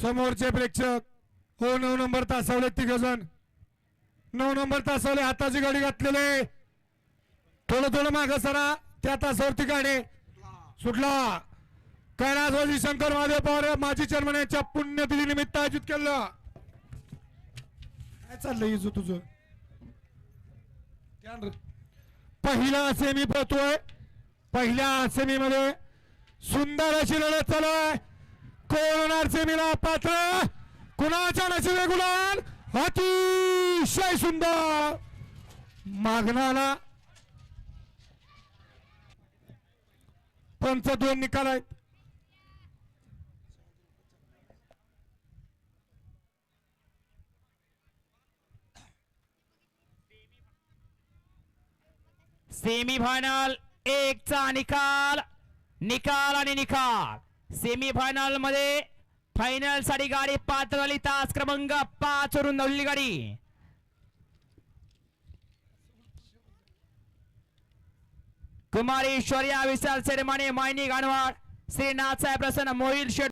समोरचे प्रेक्षक. हो नऊ नंबर तासावले तिघजण नऊ नंबर तासावले हाताची गाडी घातलेले थोडं थोडं माग सरा. त्या तासावरती गाडी. सुटला. कैलासवाजी शंकर महादेव पवार माजी चेअरमन यांच्या पुण्यतिथी निमित्त आयोजित केलं. काय चाललंय इजू तुझं? पहिला सेमी पळतोय पहिल्या सेमी मध्ये सुंदर अशी लढत चालू आहे. कोण होणार सेमीला पात्र कुणाच्या नशिबे गुलाल? अतिशय सुंदर. मागणाला पंच दोन निकाल आहेत. सेमी फायनल एक चा निकाल निकाल आणि निकाल. सेमी फायनलमध्ये फायनलसाठी गाडी पात्र झाली. तास क्रमांक पाच वरून धावलेली गाडी. कुमारी ऐश्वर्या विशाल सेरेमाने मायनी गाणवाड श्री नाथसाहेब प्रसन्न मोहिल शेट